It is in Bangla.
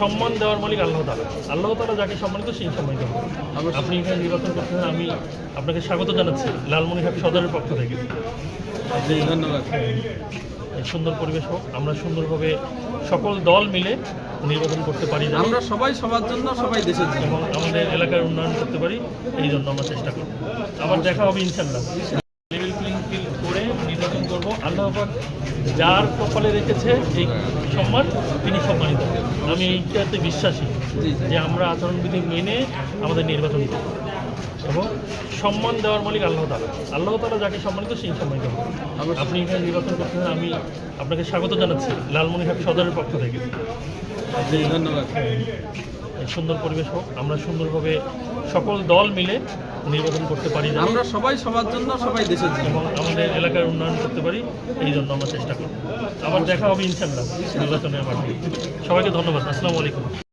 সম্মান দেওয়ার মালিক আল্লাহ তালা আল্লাহ তালা যাকে সম্মানিত সেই সম্মানিত হবে। আপনি এখানে নির্বাচন করছেন আমি আপনাকে স্বাগত জানাচ্ছি লালমনিরহাট সদরের পক্ষ থেকে। ধন্যবাদ। সুন্দর পরিবেশ হোক আমরা সুন্দরভাবে সকল দল মিলে নির্বাচন করতে পারি আমরা সবাই সবার জন্য সবাই দেশের জন্য। এবং আমাদের এলাকার উন্নয়ন করতে পারি এই জন্য আমরা চেষ্টা করব। আবার দেখা হবে ইনশাল্লাহ করব। আল্লাহ যার কপালে রেখেছে এই সম্মান তিনি সম্মানিত। আমি এইটাতে বিশ্বাসী যে আমরা আচরণবিধি মেনে আমাদের নির্বাচন করব। এবং সম্মান দেওয়ার মালিক আল্লাহ তালা আল্লাহ তালা যাকে সম্মানিত সেই সম্মানিত হবে। আপনি এখানে নির্বাচন করছেন আমি আপনাকে স্বাগত জানাচ্ছি লালমনিরহাট সদরের পক্ষ থেকে। ধন্যবাদ। সুন্দর পরিবেশ হোক আমরা সুন্দরভাবে সকল দল মিলে নির্বাচন করতে পারি আমরা সবাই সবার জন্য সবাই দেশের জন্য। এবং আমাদের এলাকার উন্নয়ন করতে পারি এই জন্য আমরা চেষ্টা করব। আবার দেখা হবে ইনশাল্লাহ নির্বাচনের মাঠে সবাইকে ধন্যবাদ আসসালামু আলাইকুম।